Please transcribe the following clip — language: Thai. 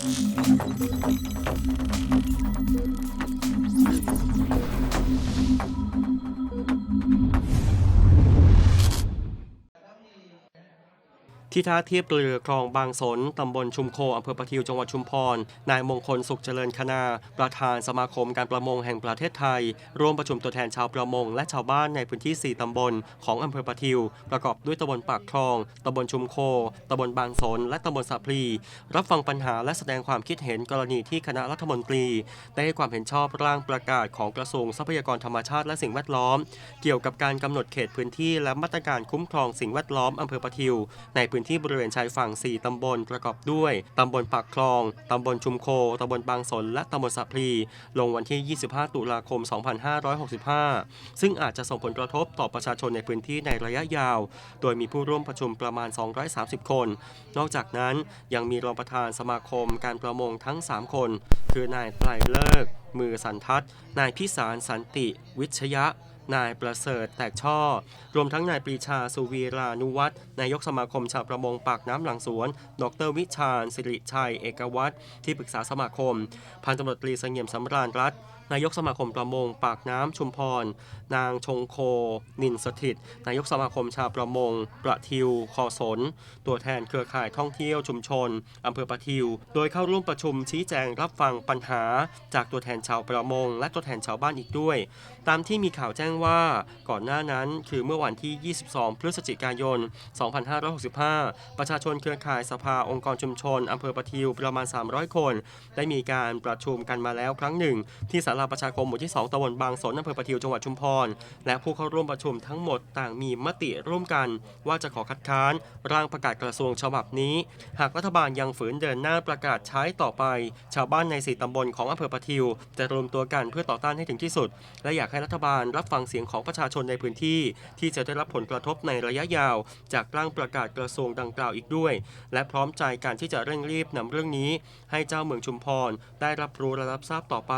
Thank you. ที่ท่าเทียบเรือคลองบางสน ตำบลชุมโคอำเภอประทิวจังหวัดชุมพร นายมงคลสุขเจริญคณา ประธานสมาคมการประมงแห่งประเทศไทย ร่วมประชุมตัวแทนชาวประมง และชาวบ้านในพื้นที่ 4 ตำบลของอำเภอประทิว ประกอบด้วยตำบลปากคลอง ตำบลชุมโค ตำบลบางสน และตำบลสะพลี รับฟังปัญหาและแสดงความคิดเห็นกรณีที่คณะรัฐมนตรี ได้ให้ความเห็นชอบร่างประกาศของกระทรวงทรัพยากรธรรมชาติและสิ่งแวดล้อม เกี่ยวกับการกำหนดเขตพื้นที่และมาตรการคุ้มครองสิ่งแวดล้อมอำเภอประทิว ในพื้นที่บริเวณชายฝั่ง 4 ตำบลประกอบด้วย ตำบลปากคลอง ตำบลชุมโค ตำบลบางสน และตำบลสะพลี ลงวันที่ 25 ตุลาคม 2565 ซึ่งอาจจะส่งผลกระทบต่อประชาชนในพื้นที่ในระยะยาว โดยมีผู้ร่วมประชุมประมาณ 230 คน นอกจากนั้นยังมีรองประธานสมาคมการประมงทั้ง 3 คน คือนายไตรเลิก มือสันทัศน์นายพิสารสันติ วิชยะ นายประเสริฐแตกช่อ รวมทั้งนายปรีชาสุวีรานุวัฒน์นายกสมาคมชาวประมงปากน้ำหลังสวน ดรวิชาญสิริชัย เอกวัตรที่ปรึกษาสมาคม พันตำรวจตรีเสงี่ยมสำราญรัตน์ นายกสมาคมประมงปากน้ำชุมพร นางชงโค นินสถิต นายกสมาคมชาวประมง ประทิว คอสน ตัวแทนเครือข่ายท่องเที่ยวชุมชนอำเภอประทิว โดยเข้าร่วมประชุมชี้แจงรับฟังปัญหา จากตัวแทนชาวประมง และตัวแทนชาวบ้านอีกด้วย ตามที่มีข่าวแจ้งว่าก่อนหน้านั้นคือเมื่อวันที่ 22 พฤศจิกายน 2565 ประชาชนเครือข่ายสภาองค์กรชุมชนอำเภอประทิวประมาณ 300 คน ได้มีการประชุมกันมาแล้วครั้งหนึ่งที่ศาลาประชาคมหมู่ที่ 2ตำบลบางสนอำเภอประทิวจังหวัดชุมพร และผู้เข้าร่วมประชุมทั้งหมดต่างมีมติร่วมกัน ว่าจะขอคัดค้าน ร่างประกาศกระทรวงฉบับนี้ หากรัฐบาลยังฝืนเดินหน้าประกาศใช้ต่อไป ชาวบ้านในสี่ตำบลของอำเภอประทิว จะรวมตัวกันเพื่อต่อต้านให้ถึงที่สุด และอยากให้รัฐบาลรับฟังเสียงของประชาชนในพื้นที่ ที่จะได้รับผลกระทบในระยะยาว จากร่างประกาศกระทรวงดังกล่าวอีกด้วย และพร้อมใจการที่จะเร่งรีบนำเรื่องนี้ ให้เจ้าเมืองชุมพรได้รับรู้และรับทราบต่อไป